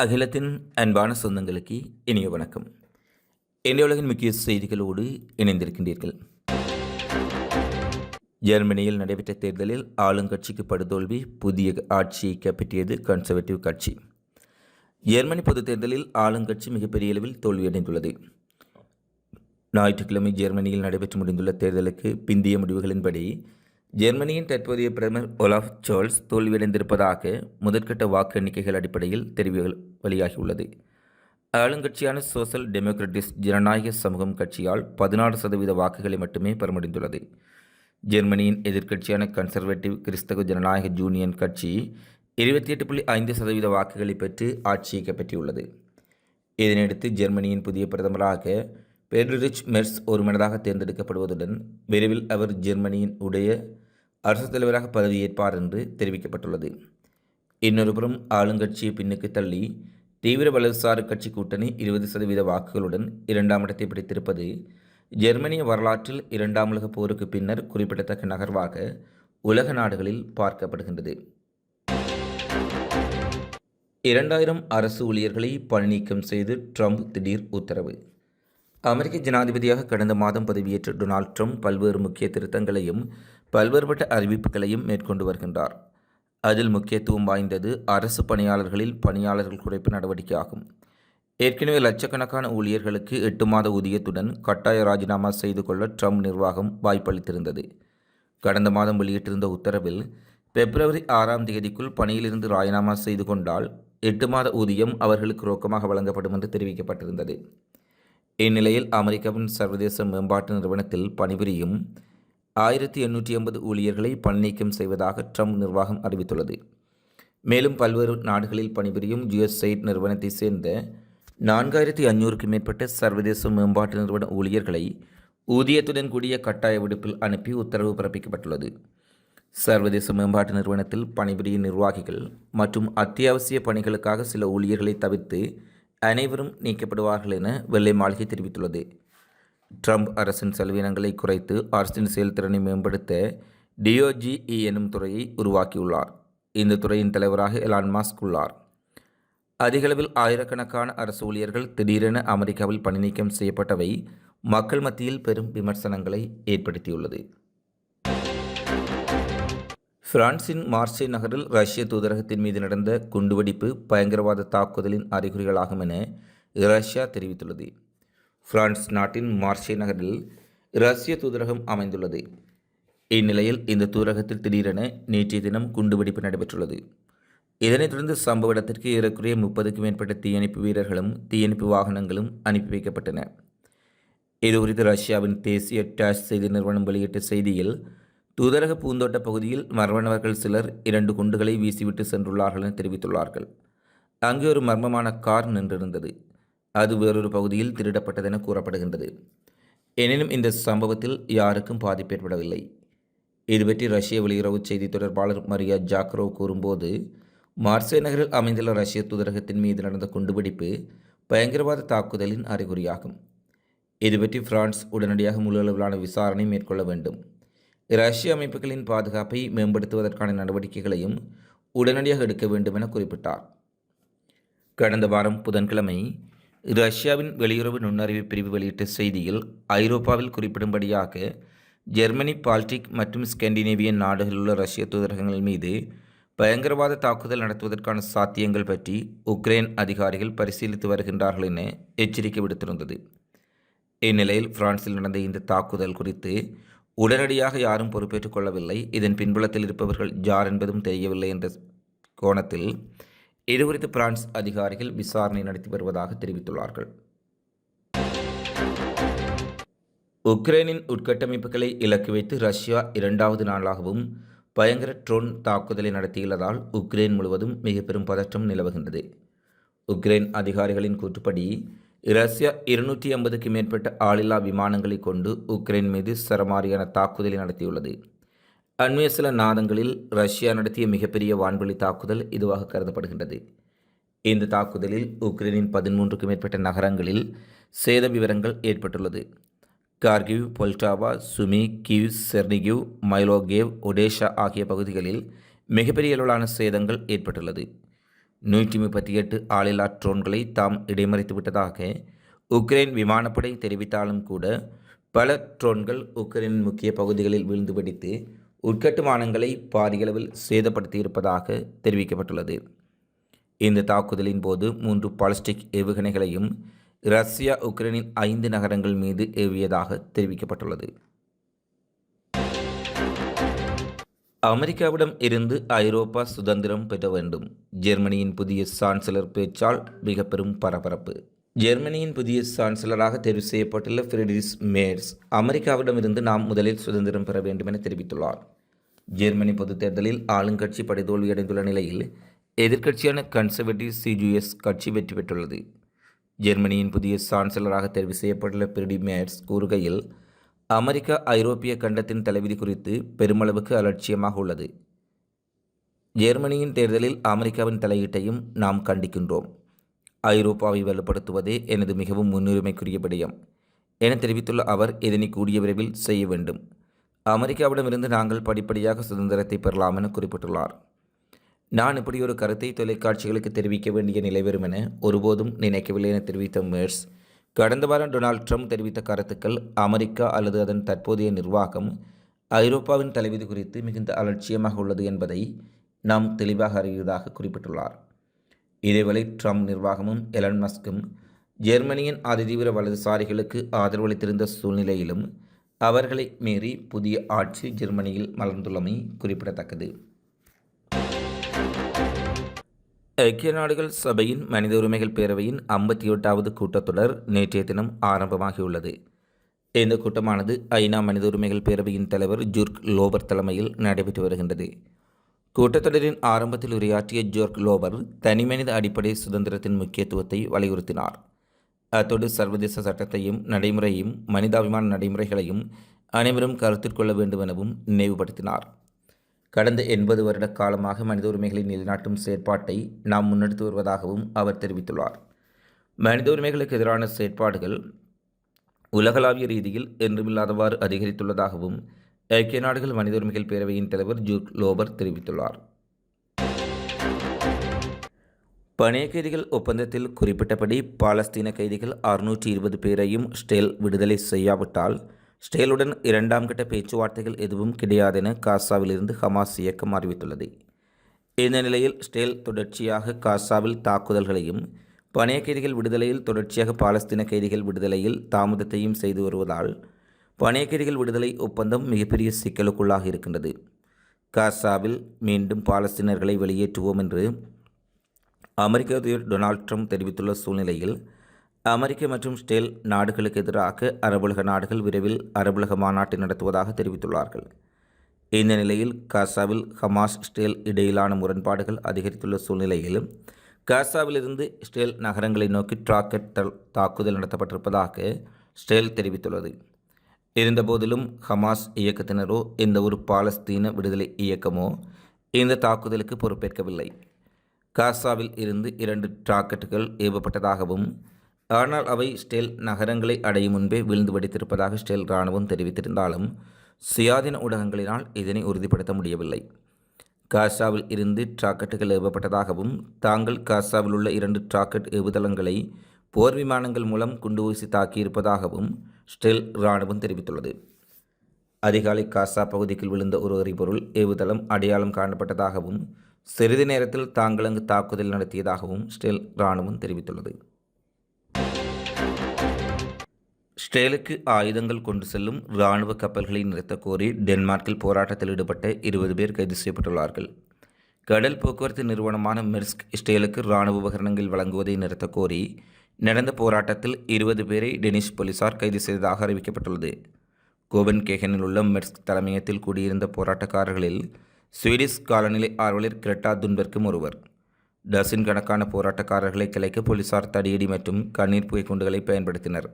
அகிலத்தின் அன்பான சொந்தங்களுக்கு இனிய வணக்கம். இந்திய உலகின் முக்கிய செய்திகளோடு இணைந்திருக்கின்றீர்கள். ஜெர்மனியில் நடைபெற்ற தேர்தலில் ஆளுங்கட்சிக்கு படுதோல்வி புதிய ஆட்சியை கைப்பற்றியது கன்சர்வேட்டிவ் கட்சி. ஜெர்மனி பொதுத் தேர்தலில் ஆளுங்கட்சி மிகப்பெரிய அளவில் தோல்வியடைந்துள்ளது ஞாயிற்றுக்கிழமை ஜெர்மனியில் நடைபெற்று முடிந்துள்ள தேர்தலுக்கு பிந்திய முடிவுகளின்படி ஜெர்மனியின் தற்போதைய பிரதமர் ஒலாஃப் சோல்ஸ் தோல்வியடைந்திருப்பதாக முதற்கட்ட வாக்கு எண்ணிக்கைகள் அடிப்படையில் தெரிவி வெளியாகியுள்ளது. ஆளுங்கட்சியான சோசல் டெமோக்ரட்டிஸ் ஜனநாயக சமூகம் கட்சியால் பதினாறு சதவீத வாக்குகளை மட்டுமே பெறமுடிந்துள்ளது. ஜெர்மனியின் எதிர்க்கட்சியான கன்சர்வேட்டிவ் கிறிஸ்தவ ஜனநாயக ஜூனியன் கட்சி இருபத்தி எட்டு புள்ளி ஐந்து சதவீத வாக்குகளை பெற்று ஆட்சியை கைப்பற்றியுள்ளது. இதனையடுத்து ஜெர்மனியின் புதிய பிரதமராக பெட்ரிச் மெர்ஸ் ஒருமனதாக தேர்ந்தெடுக்கப்படுவதுடன் விரைவில் அவர் ஜெர்மனியின் உடைய அரசுத் தலைவராக பதவியேற்பார் என்று தெரிவிக்கப்பட்டுள்ளது. இன்னொருபுறம் ஆளுங்கட்சியை பின்னுக்கு தள்ளி தீவிர வலதுசாரி கட்சி கூட்டணி இருபது சதவீத வாக்குகளுடன் இரண்டாம் இடத்தை பிடித்திருப்பது ஜெர்மனிய வரலாற்றில் இரண்டாம் உலகப் போருக்கு பின்னர் குறிப்பிடத்தக்க நகர்வாக உலக நாடுகளில் பார்க்கப்படுகின்றது. இரண்டாயிரம் அரசு ஊழியர்களை பணிநீக்கம் செய்து ட்ரம்ப் திடீர் உத்தரவு. அமெரிக்க ஜனாதிபதியாக கடந்த மாதம் பதவியேற்ற டொனால்ட் ட்ரம்ப் பல்வேறு முக்கிய திருத்தங்களையும் பல்வேறுபட்ட அறிவிப்புகளையும் மேற்கொண்டு வருகின்றார். அதில் முக்கியத்துவம் வாய்ந்தது அரசு பணியாளர்களில் பணியாளர்கள் குறைப்பு நடவடிக்கை ஆகும் ஏற்கனவே லட்சக்கணக்கான ஊழியர்களுக்கு எட்டு மாத ஊதியத்துடன் கட்டாய ராஜினாமா செய்து கொள்ள ட்ரம்ப் நிர்வாகம் வாய்ப்பளித்திருந்தது. கடந்த மாதம் வெளியிட்டிருந்த உத்தரவில் பிப்ரவரி ஆறாம் தேதிக்குள் பணியிலிருந்து ராஜினாமா செய்து கொண்டால் எட்டு மாத ஊதியம் அவர்களுக்கு ரொக்கமாக வழங்கப்படும் என்று தெரிவிக்கப்பட்டிருந்தது. இந்நிலையில் அமெரிக்காவின் சர்வதேச மேம்பாட்டு நிறுவனத்தில் பணிபுரியும் ஆயிரத்தி எண்ணூற்றி ஐம்பது ஊழியர்களை பணிநீக்கம் செய்வதாக ட்ரம்ப் நிர்வாகம் அறிவித்துள்ளது. மேலும் பல்வேறு நாடுகளில் பணிபுரியும் ஜியோசைட் நிறுவனத்தைச் சேர்ந்த நான்காயிரத்தி ஐநூறுக்கும் மேற்பட்ட சர்வதேச மேம்பாட்டு நிறுவன ஊழியர்களை ஊதியத்துடன் கூடிய கட்டாய விடுப்பில் அனுப்பி உத்தரவு பிறப்பிக்கப்பட்டுள்ளது. சர்வதேச மேம்பாட்டு நிறுவனத்தில் பணிபுரியும் நிர்வாகிகள் மற்றும் அத்தியாவசிய பணிகளுக்காக சில ஊழியர்களை தவிர்த்து அனைவரும் நீக்கப்படுவார்கள் என வெள்ளை மாளிகை தெரிவித்துள்ளது. ட்ரம்ப் அரசின் செலவினங்களை குறைத்து அரசின் செயல்திறனை மேம்படுத்த டிஓஜிஇ எனும் துறையை உருவாக்கியுள்ளார். இந்த துறையின் தலைவராக எலான் மாஸ்க் உள்ளார். அதிகளவில் ஆயிரக்கணக்கான அரசு ஊழியர்கள் திடீரென அமெரிக்காவில் பணிநீக்கம் செய்யப்பட்டவை மக்கள் மத்தியில் பெரும் விமர்சனங்களை ஏற்படுத்தியுள்ளது. பிரான்சின் மார்சே நகரில் ரஷ்ய தூதரகத்தின் மீது நடந்த குண்டுவெடிப்பு பயங்கரவாத தாக்குதலின் அறிகுறிகளாகும் என ரஷ்யா தெரிவித்துள்ளது. பிரான்ஸ் நாட்டின் மார்ஷே நகரில் ரஷ்ய தூதரகம் அமைந்துள்ளது. இந்நிலையில் இந்த தூதரகத்தில் திடீரென நேற்றைய தினம் குண்டுவெடிப்பு நடைபெற்றுள்ளது. இதனைத் தொடர்ந்து சம்பவ இடத்திற்கு ஏறக்குறைய முப்பதுக்கும் மேற்பட்ட தீயணைப்பு வீரர்களும் தீயணைப்பு வாகனங்களும் அனுப்பி வைக்கப்பட்டன. இதுகுறித்து ரஷ்யாவின் தேசிய டாஷ் செய்தி நிறுவனம் வெளியிட்ட செய்தியில் தூதரக பூந்தோட்ட பகுதியில் மர்மணவர்கள் சிலர் இரண்டு குண்டுகளை வீசிவிட்டு சென்றுள்ளார்கள் என தெரிவித்துள்ளார்கள். அங்கே ஒரு மர்மமான கார் நின்றிருந்தது. அது வேறொரு பகுதியில் திருடப்பட்டதென கூறப்படுகின்றது. எனினும் இந்த சம்பவத்தில் யாருக்கும் பாதிப்பு ஏற்படவில்லை இது பற்றி ரஷ்ய வெளியுறவு செய்தி தொடர்பாளர் மரியா ஜாக்ரோ கூறும்போது மார்சே நகரில் அமைந்துள்ள ரஷ்ய தூதரகத்தின் மீது நடந்த குண்டுபிடிப்பு பயங்கரவாத தாக்குதலின் அறிகுறியாகும். இது பற்றி பிரான்ஸ் உடனடியாக முழு அளவிலான விசாரணை மேற்கொள்ள வேண்டும். ரஷ்ய அமைப்புகளின் பாதுகாப்பை மேம்படுத்துவதற்கான நடவடிக்கைகளையும் உடனடியாக எடுக்க வேண்டும் என குறிப்பிட்டார். கடந்த வாரம் புதன்கிழமை ரஷ்யாவின் வெளியுறவு நுண்ணறிவு பிரிவு வெளியிட்ட செய்தியில் ஐரோப்பாவில் குறிப்பிடும்படியாக ஜெர்மனி பால்டிக் மற்றும் ஸ்கேண்டினேவியன் நாடுகளில் உள்ள ரஷ்ய தூதரகங்கள் மீது பயங்கரவாத தாக்குதல் நடத்துவதற்கான சாத்தியங்கள் பற்றி உக்ரைன் அதிகாரிகள் பரிசீலித்து வருகின்றார்கள் என எச்சரிக்கை விடுத்திருந்தது. இந்நிலையில் பிரான்சில் நடந்த இந்த தாக்குதல் குறித்து உடனடியாக யாரும் பொறுப்பேற்றுக் கொள்ளவில்லை. இதன் பின்புலத்தில் இருப்பவர்கள் ஜார் என்பதும் தெரியவில்லை என்ற கோணத்தில் இதுகுறித்து பிரான்ஸ் அதிகாரிகள் விசாரணை நடத்தி வருவதாக தெரிவித்துள்ளார்கள். உக்ரைனின் உட்கட்டமைப்புகளை இலக்கு வைத்து ரஷ்யா இரண்டாவது நாளாகவும் பயங்கர ட்ரோன் தாக்குதலை நடத்தியுள்ளதால் உக்ரைன் முழுவதும் மிக பெரும் பதற்றம் நிலவுகின்றது. உக்ரைன் அதிகாரிகளின் கூற்றுப்படி ரஷ்யா இருநூற்றி ஐம்பதுக்கு மேற்பட்ட ஆளில்லா விமானங்களை கொண்டு உக்ரைன் மீது சரமாரியான தாக்குதலை நடத்தியுள்ளது. அண்மைய சில நாதங்களில் ரஷ்யா நடத்திய மிகப்பெரிய வான்வெளி தாக்குதல் இதுவாக கருதப்படுகின்றது. இந்த தாக்குதலில் உக்ரைனின் பதிமூன்றுக்கும் மேற்பட்ட நகரங்களில் சேத விவரங்கள் ஏற்பட்டுள்ளது. Kharkiv Poltava Sumy Kyiv Chernihiv மைலோகேவ் Odesa ஆகிய பகுதிகளில் மிகப்பெரிய அளவிலான சேதங்கள் ஏற்பட்டுள்ளது. நூற்றி முப்பத்தி எட்டு ஆளில்லா ட்ரோன்களை தாம் இடைமறித்து விட்டதாக உக்ரைன் விமானப்படை தெரிவித்தாலும் கூட பல ட்ரோன்கள் உக்ரைனின் முக்கிய பகுதிகளில் விழுந்து வெடித்து உட்கட்டுமானங்களை பாரியளவில் சேதப்படுத்தியிருப்பதாக தெரிவிக்கப்பட்டுள்ளது. இந்த தாக்குதலின் போது மூன்று பாலிஸ்டிக் ஏவுகணைகளையும் ரஷ்யா உக்ரைனின் ஐந்து நகரங்கள் மீது ஏவியதாக தெரிவிக்கப்பட்டுள்ளது. அமெரிக்காவிடம் இருந்து ஐரோப்பா சுதந்திரம் பெற வேண்டும். ஜெர்மனியின் புதிய சான்சலர் பேச்சால் மிக பெரும் பரபரப்பு. ஜெர்மனியின் புதிய சான்சலராக தேர்வு செய்யப்பட்டுள்ள ஃபிரெடிரிஸ் மேர்ஸ் அமெரிக்காவிடமிருந்து நாம் முதலில் சுதந்திரம் பெற வேண்டும் என தெரிவித்துள்ளார். ஜெர்மனி பொதுத் தேர்தலில் ஆளுங்கட்சி படைதோல்வியடைந்துள்ள நிலையில் எதிர்க்கட்சியான கன்சர்வேட்டிவ் சிஜிஎஸ் கட்சி வெற்றி பெற்றுள்ளது. ஜெர்மனியின் புதிய சான்சலராக தேர்வு செய்யப்பட்டுள்ள பிரிடி மேர்ஸ் கூறுகையில் அமெரிக்கா ஐரோப்பிய கண்டத்தின் தலைவிதி குறித்து பெருமளவுக்கு அலட்சியமாக உள்ளது. ஜெர்மனியின் தேர்தலில் அமெரிக்காவின் தலையீட்டையும் நாம் கண்டிக்கின்றோம். ஐரோப்பாவை வலுப்படுத்துவதே எனது மிகவும் முன்னுரிமைக்குரிய விடயம் என தெரிவித்துள்ள அவர் இதனை கூடிய விரைவில் செய்ய வேண்டும். அமெரிக்காவிடமிருந்து நாங்கள் படிப்படியாக சுதந்திரத்தை பெறலாம் என குறிப்பிட்டுள்ளார். நான் இப்படி ஒரு கருத்தை தொலைக்காட்சிகளுக்கு தெரிவிக்க வேண்டிய நிலை வரும் என ஒருபோதும் நினைக்கவில்லை என தெரிவித்த மேர்ஸ் கடந்த வாரம் டொனால்ட் ட்ரம்ப் தெரிவித்த கருத்துக்கள் அமெரிக்கா அல்லது அதன் தற்போதைய நிர்வாகம் ஐரோப்பாவின் தலைவிதி குறித்து மிகுந்த அலட்சியமாக உள்ளது என்பதை நாம் தெளிவாக அறிவதாக குறிப்பிட்டுள்ளார். இதேவேளை ட்ரம்ப் நிர்வாகமும் எலன் மஸ்கும் ஜெர்மனியின் அதிதீவிர வலதுசாரிகளுக்கு ஆதரவளித்திருந்த சூழ்நிலையிலும் அவர்களை மீறி புதிய ஆட்சி ஜெர்மனியில் மலர்ந்துள்ளமை குறிப்பிடத்தக்கது. ஐக்கிய நாடுகள் சபையின் மனித உரிமைகள் பேரவையின் ஐம்பத்தி எட்டாவது கூட்டத்தொடர் நேற்றைய தினம் ஆரம்பமாகியுள்ளது. இந்த கூட்டமானது ஐநா மனித உரிமைகள் பேரவையின் தலைவர் ஜுர்க் லோபர் தலைமையில் நடைபெற்று வருகின்றது. கூட்டத்தொடரின் ஆரம்பத்தில் உரையாற்றிய ஜோர்க் லோபர் தனிமனித அடிப்படை சுதந்திரத்தின் முக்கியத்துவத்தை வலியுறுத்தினார். அத்தோடு சர்வதேச சட்டத்தையும் நடைமுறையும் மனிதாபிமான நடைமுறைகளையும் அனைவரும் கருத்தில் கொள்ள வேண்டும் எனவும் நினைவுபடுத்தினார். கடந்த எண்பது வருட காலமாக மனித உரிமைகளை நிலைநாட்டும் செயற்பாட்டை நாம் முன்னெடுத்து வருவதாகவும் அவர் தெரிவித்துள்ளார். மனித உரிமைகளுக்கு எதிரான செயற்பாடுகள் உலகளாவிய ரீதியில் என்றுமில்லாதவாறு அதிகரித்துள்ளதாகவும் ஐக்கிய நாடுகள் மனித உரிமைகள் பேரவையின் தலைவர் ஜூக் லோபர் தெரிவித்துள்ளார். பணைய கைதிகள் ஒப்பந்தத்தில் குறிப்பிட்டபடி பாலஸ்தீன கைதிகள் அறுநூற்றி இருபது பேரையும் ஸ்டேல் விடுதலை செய்யாவிட்டால் ஸ்டேலுடன் இரண்டாம் கட்ட பேச்சுவார்த்தைகள் எதுவும் கிடையாதென காசாவிலிருந்து ஹமாஸ் இயக்கம் அறிவித்துள்ளது. இந்த நிலையில் ஸ்டேல் தொடர்ச்சியாக காசாவில் தாக்குதல்களையும் பணைய கைதிகள் விடுதலையில் தொடர்ச்சியாக பாலஸ்தீன கைதிகள் விடுதலையில் தாமதத்தையும் செய்து வருவதால் பணைய விடுதலை ஒப்பந்தம் மிகப்பெரிய சிக்கலுக்குள்ளாக இருக்கின்றது. காசாவில் மீண்டும் பாலஸ்தீனர்களை வெளியேற்றுவோம் என்று அமெரிக்க அதிபர் டொனால்ட் ட்ரம்ப் தெரிவித்துள்ள சூழ்நிலையில் அமெரிக்க மற்றும் ஸ்டேல் நாடுகளுக்கு எதிராக அரபுலக நாடுகள் விரைவில் அரபுலக மாநாட்டை நடத்துவதாக தெரிவித்துள்ளார்கள். இந்த நிலையில் காசாவில் ஹமாஸ் ஸ்டேல் இடையிலான முரண்பாடுகள் அதிகரித்துள்ள சூழ்நிலையிலும் காசாவிலிருந்து ஸ்டேல் நகரங்களை நோக்கி ராக்கெட் தாக்குதல் நடத்தப்பட்டிருப்பதாக ஸ்டேல் தெரிவித்துள்ளது. இருந்தபோதிலும் ஹமாஸ் இயக்கத்தினரோ எந்த ஒரு பாலஸ்தீன விடுதலை இயக்கமோ இந்த தாக்குதலுக்கு பொறுப்பேற்கவில்லை. காசாவில் இருந்து இரண்டு ராக்கெட்டுகள் ஏவப்பட்டதாகவும் ஆனால் அவை ஸ்டெல் நகரங்களை அடையும் முன்பே விழுந்து வெடித்திருப்பதாக ஸ்டெல் இராணுவம் தெரிவித்திருந்தாலும் சுயாதீன ஊடகங்களினால் இதனை உறுதிப்படுத்த முடியவில்லை. காசாவில் இருந்து டிராக்கெட்டுகள் ஏவப்பட்டதாகவும் தாங்கள் காசாவில் உள்ள இரண்டு டிராக்கெட் ஏவுதளங்களை போர் விமானங்கள் மூலம் குண்டு ஊசி தாக்கியிருப்பதாகவும் ஸ்டெல் இராணுவம் தெரிவித்துள்ளது. அதிகாலை காசா பகுதிக்குள் விழுந்த ஒரு எரிபொருள் ஏவுதளம் அடையாளம் காணப்பட்டதாகவும் சிறிது நேரத்தில் தாங்கள் அங்கு தாக்குதல் நடத்தியதாகவும் ஸ்டெல் இராணுவம் தெரிவித்துள்ளது. ஸ்டேலுக்கு ஆயுதங்கள் கொண்டு செல்லும் இராணுவ கப்பல்களை நிறுத்தக் கோரி டென்மார்க்கில் போராட்டத்தில் ஈடுபட்ட இருபது பேர் கைது செய்யப்பட்டுள்ளார்கள். கடல் போக்குவரத்து நிறுவனமான மெர்ஸ்க் ஸ்டேலுக்கு இராணுவ உபகரணங்கள் வழங்குவதை நிறுத்தக் கோரி நடந்த போராட்டத்தில் இருபது பேரை டெனிஷ் போலீசார் கைது செய்ததாக அறிவிக்கப்பட்டுள்ளது. கோபன் கேகனில் உள்ள மெர்ஸ்க் தலைமையத்தில் கூடியிருந்த போராட்டக்காரர்களில் ஸ்வீடிஷ் காலநிலை ஆர்வலர் கிரெட்டா துன்பர்க்கும் ஒருவர். டசின் கணக்கான போராட்டக்காரர்களை கிளைக்க போலீசார் தடியடி மற்றும் கண்ணீர் புகை குண்டுகளை பயன்படுத்தினர்.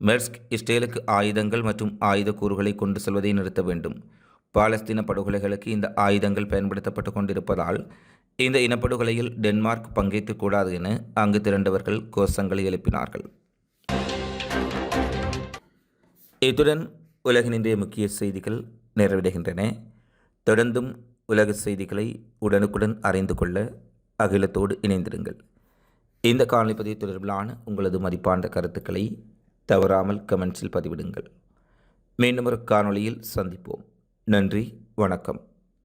மெர்ஸ்க் இஸ்ரேலுக்கு ஆயுதங்கள் மற்றும் ஆயுத கூறுகளை கொண்டு செல்வதை நிறுத்த வேண்டும். பாலஸ்தீன படுகொலைகளுக்கு இந்த ஆயுதங்கள் பயன்படுத்தப்பட்டு கொண்டிருப்பதால் இந்த இனப்படுகொலையில் டென்மார்க் பங்கேற்கக்கூடாது என அங்கு திரண்டவர்கள் கோஷங்களை எழுப்பினார்கள். இத்துடன் உலகின் இன்றைய முக்கிய செய்திகள் நிறைவடைகின்றன. தொடர்ந்தும் உலக செய்திகளை உடனுக்குடன் அறிந்து கொள்ள அகிலத்தோடு இணைந்திருங்கள். இந்த காணொளி பதிவு தொடர்பிலான உங்களது மதிப்பான கருத்துக்களை தவறாமல் கமெண்ட்ஸில் பதிவிடுங்கள். மீண்டும் ஒரு காணொளியில் சந்திப்போம். நன்றி வணக்கம்.